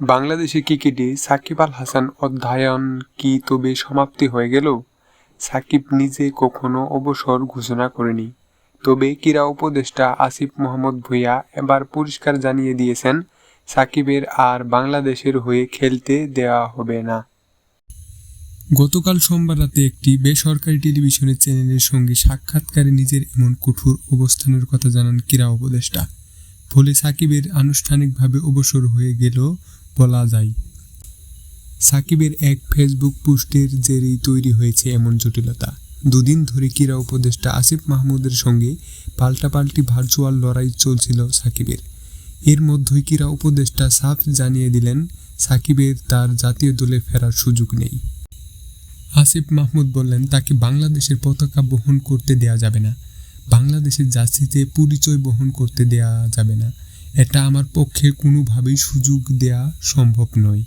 বাংলাদেশি ক্রিকেটে সাকিব আল হাসান অধ্যয়ন কি তবে সমাপ্তি হয়ে গেল? সাকিব নিজে কখনো অবসর ঘোষণা করেনি। তবে ক্রীড়া উপদেষ্টা আসিফ মোহাম্মদ ভুঁইয়া এবার পরিষ্কার জানিয়ে দিয়েছেন, সাকিবের আর বাংলাদেশের হয়ে খেলতে দেওয়া হবে না। গতকাল সোমবার রাতে একটি বেসরকারি টেলিভিশনের চ্যানেলের সঙ্গে সাক্ষাৎকারে নিজের এমন কঠোর অবস্থানের কথা জানান ক্রীড়া উপদেষ্টা। ফলে সাকিবের আনুষ্ঠানিকভাবে অবসর হয়ে গেল বলা যায়। সাকিবের এক ফেসবুক পোস্টের জেরেই তৈরি হয়েছে এমন জটিলতা। দুদিন ধরে ক্রীড়া উপদেষ্টা আসিফ মাহমুদের সঙ্গে পাল্টাপাল্টি ভার্চুয়াল লড়াই চলছিল সাকিবের। এর মধ্যেই ক্রীড়া উপদেষ্টা সাফ জানিয়ে দিলেন, সাকিবের তার জাতীয় দলে ফেরার সুযোগ নেই। আসিফ মাহমুদ বললেন, তাকে বাংলাদেশের পতাকা বহন করতে দেয়া যাবে না। বাংলাদেশের জার্সিতে পরিচয় বহন করতে দেয়া যাবে না। এটা আমার পক্ষে কোনোভাবেই সুযোগ দেয়া সম্ভব নয়।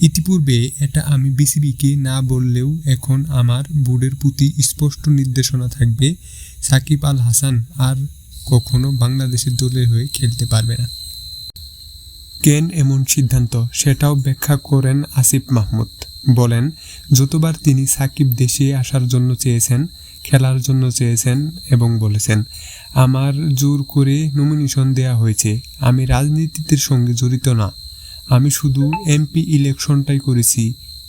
ইতিপূর্বে এটা আমি বিসিবিকে না বললেও এখন আমার বোর্ডের প্রতি স্পষ্ট নির্দেশনা থাকবে, সাকিব আল হাসান আর কখনো বাংলাদেশের দলের হয়ে খেলতে পারবে না। কেন এমন সিদ্ধান্ত? সেটাও ব্যাখ্যা করেন আসিফ মাহমুদ। বলেন, যতবার তিনি সাকিব দেশে আসার জন্য চেয়েছেন খেলার জন্য চেয়েছেন এবং বলেছেন, আমার জোর করে নমিনেশন দেয়া হয়েছে। আমি রাজনীতির সঙ্গে জড়িত না। আমি শুধু এমপি ইলেকশনটাই করেছি।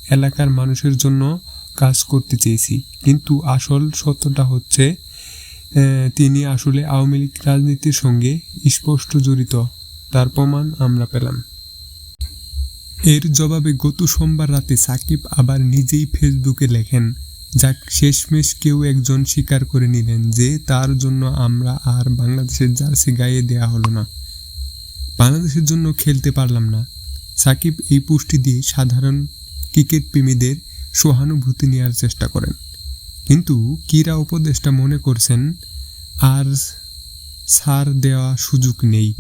এলাকার মানুষের জন্য কাজ করতে চেয়েছি। কিন্তু আসল সত্যটা হচ্ছে তিনি আসলে আওয়ামী লীগ রাজনীতির সঙ্গে স্পষ্ট জড়িত। তার প্রমাণ আমরা পেলাম। এর জবাবে গত সোমবার রাতে সাকিব আবার নিজেই ফেসবুকে লেখেন যাক, শেষমেশ কেউ একজন স্বীকার করে নিলেন যে তার জন্য আমরা আর বাংলাদেশের জার্সি গায়ে দেয়া হলো না। বাংলাদেশের জন্য খেলতে পারলাম না। সাকিব এই পুষ্টি দিয়ে সাধারণ ক্রিকেট প্রেমীদের সহানুভূতি নেওয়ার চেষ্টা করেন। কিন্তু ক্রীড়া উপদেষ্টা মনে করছেন, আর ছাড় দেওয়া সুযোগ নেই।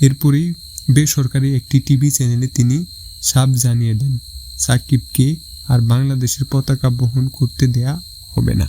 এরপরেই বেসরকারি একটি টিভি চ্যানেলে তিনি সাপ জানিয়ে দেন, সাকিবকে আর বাংলাদেশের পতাকা বহন করতে দেয়া হবে না।